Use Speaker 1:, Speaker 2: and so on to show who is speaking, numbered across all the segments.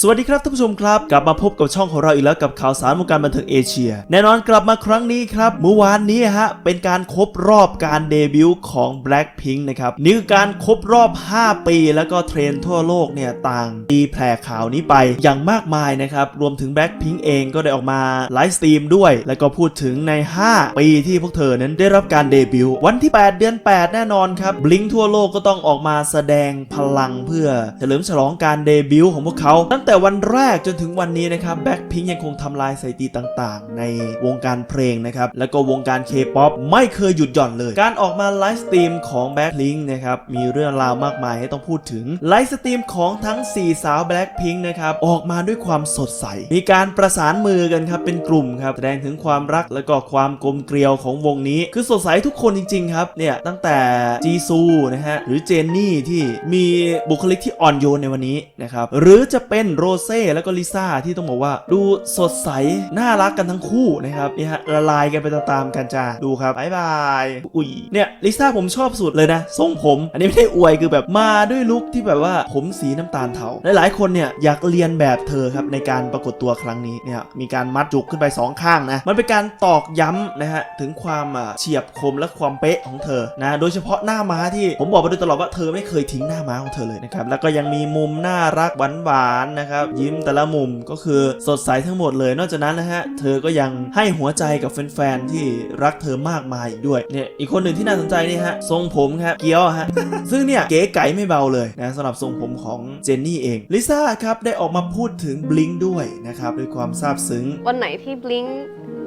Speaker 1: สวัสดีครับท่านผู้ชมครับ กลับมาพบกับช่องของเราอีกแล้วกับข่าวสารวงการบันเทิงเอเชีย แน่นอนกลับมาครั้งนี้ครับเมื่อวานนี้ฮะเป็นการครบรอบการเดบิวต์ของ Blackpink นะครับนี่คือการครบรอบ 5 ปี แล้วก็เทรนทั่วโลกเนี่ยต่างตีแผ่ข่าวนี้ไปอย่างมากมายนะครับรวมถึง Blackpink เองก็ได้ออกมาไลฟ์สตรีมด้วย แล้วก็พูดถึงใน 5 ปีที่พวกเธอนั้นได้รับการเดบิวต์วันที่ 8 เดือน 8 แน่นอนครับบลิงทั่วโลกก็ต้องออกมาแสดงพลังเพื่อเฉลิมฉลองการเดบิวต์ของพวกเขาตั้งแต่วันแรกจนถึงวันนี้นะครับแบ็คพิงยังคงทำลายสถิติต่างๆ ในวงการเพลงนะครับแล้วก็วงการเคป๊อปไม่เคยหยุดหย่อนเลย การออกมาไลฟ์สตรีมของแบ็คพิงนะครับมีเรื่องราวมากมายให้ต้องพูดถึงไลฟ์สตรีมของทั้ง 4 สาวแบ็คพิงนะครับออกมาด้วยความสดใส มีการประสานมือกันครับเป็นกลุ่มครับแสดงถึงความรักแล้วก็ความกลมเกลียวของวงนี้ คือสดใสทุกคนจริง ๆ ครับเนี่ยตั้งแต่จีซูนะฮะหรือเจนนี่ที่มีบุคลิกที่อ่อนโยนในวันนี้นะครับหรือจะเป็นโรเซ่แล้วก็ลิซ่าที่ต้องบอกว่า ดูสดใส น่ารักกันทั้งคู่นะครับนี่ฮะละลายกันไปตามๆกันจ้าดูครับบายบายอุ้ยเนี่ยลิซ่าผมชอบสุดเลยนะทรงผม อันนี้ไม่ได้อวยคือแบบมาด้วยลุคที่แบบว่าผมสีน้ำตาลเทาหลายๆคนเนี่ยอยากเรียนแบบเธอครับในการปรากฏตัวครั้งนี้เนี่ยมีการมัดจุกขึ้นไปสองข้างนะมันเป็นการตอกย้ำนะฮะถึงความเฉียบคมและความเป๊ะของเธอนะโดยเฉพาะหน้าม้าที่ผมบอกมาโดยตลอดว่าเธอไม่เคยทิ้งหน้าม้าของเธอเลยนะครับแล้วก็ยังมีมุมน่ารักหวานๆนะครับ ยิ้มแต่ละมุมก็คือสดใสทั้งหมดเลย นอกจากนั้นนะฮะ เธอก็ยังให้หัวใจกับแฟนๆ ที่รักเธอมากมายอีกด้วย เนี่ย อีกคนหนึ่งที่น่าสนใจนี่ฮะ ทรงผมครับ เกียวฮะ ซึ่งเนี่ย เก๋ไก๋ไม่เบาเลยนะสำหรับทรงผมของเจนนี่เอง ลิซ่าครับ ได้ออกมาพูดถึงบลิงด้วยนะครับด้วยความซาบซึ้ง
Speaker 2: วันไหนที่บลิง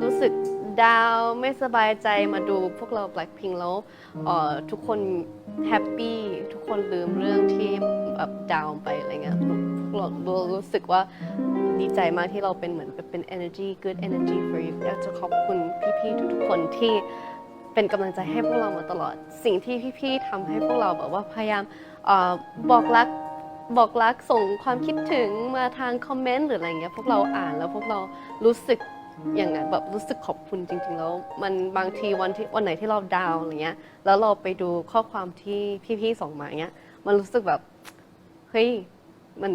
Speaker 2: รู้สึก ดาวน์ไม่สบายใจมาดูพวกเรา Blackpink แล้วเอ่อทุกคนแฮปปี้ทุกคนลืมเรื่องที่แบบดาวน์ไปอะไรเงี้ยพวกเราเรารู้สึกว่าดีใจมากที่เราเป็นเหมือนเป็น energy good energy for you อยากจะขอบคุณพี่ๆทุกๆคนที่เป็นกำลังใจให้พวกเรามาตลอด สิ่งที่พี่ๆทำให้พวกเราแบบว่าพยายามเออบอกรักบอกรักส่งความคิดถึงมาทางคอมเมนต์หรืออะไรเงี้ยพวกเราอ่านแล้วพวกเรารู้สึก อย่างนั้นแบบรู้สึกขอบคุณจริง ๆ แล้วมันบางทีวันที่วันไหนที่เราดาวน์อะไรเงี้ย แล้วเราไปดูข้อความที่พี่ๆส่งมาเงี้ย มันรู้สึกแบบเฮ้ยมัน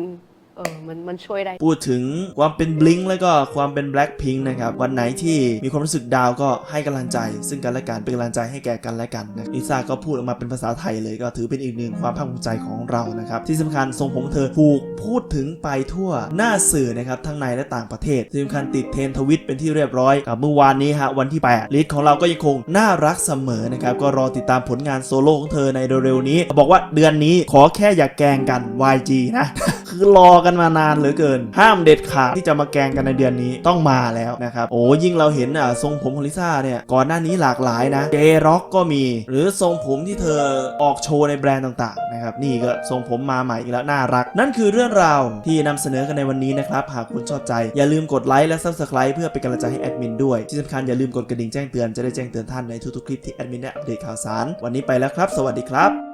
Speaker 2: เออมันมันช่วยได้
Speaker 1: พูดถึงความเป็นบลิงแล้วก็ความเป็น Blackpink นะครับ วันไหนที่มีความรู้สึกดาวก็ให้กำลังใจ ซึ่งกันและกันเป็นกำลังใจให้แก่กันและกันนะลิซ่าก็พูดออกมาเป็นภาษาไทยเลยก็ถือเป็นอีกหนึ่งความภาคภูมิใจของเรานะครับ ที่สำคัญทรงผมเธอถูกพูดถึงไปทั่วหน้าสื่อนะครับทั้งในและต่างประเทศที่สำคัญติดเทรนทวิตเป็นที่เรียบร้อยกับเมื่อวานนี้ฮะวันที่8ลิสของเราก็ยังคงน่ารักเสมอนะครับก็รอติดตามผลงานโซโล่ของเธอในเร็วๆนี้ บอกว่าเดือนนี้ขอแค่อย่าแกล้งกัน YG นะ คือรอกันมานานเหลือเกิน ห้ามเด็ดขาดที่จะมาแกงกันในเดือนนี้ต้องมาแล้วนะครับโอ้ยิ่งเราเห็นอะทรงผมของลิซ่าเนี่ยก่อนหน้านี้หลากหลายนะเจร็อกก็มี หรือทรงผมที่เธอออกโชว์ในแบรนด์ต่างๆนะครับนี่ก็ทรงผมมาใหม่อีกแล้วน่ารัก นั่นคือเรื่องราวที่นำเสนอกันในวันนี้นะครับหากคุณชอบใจ อย่าลืมกดไลค์และ Subscribe เพื่อเป็นกำลังใจให้แอดมินด้วยที่สำคัญอย่าลืมกดกระดิ่งแจ้งเตือนจะได้แจ้งเตือนท่านในทุกๆคลิปที่แอดมินได้อัปเดตข่าวสาร วันนี้ไปแล้วครับ สวัสดีครับ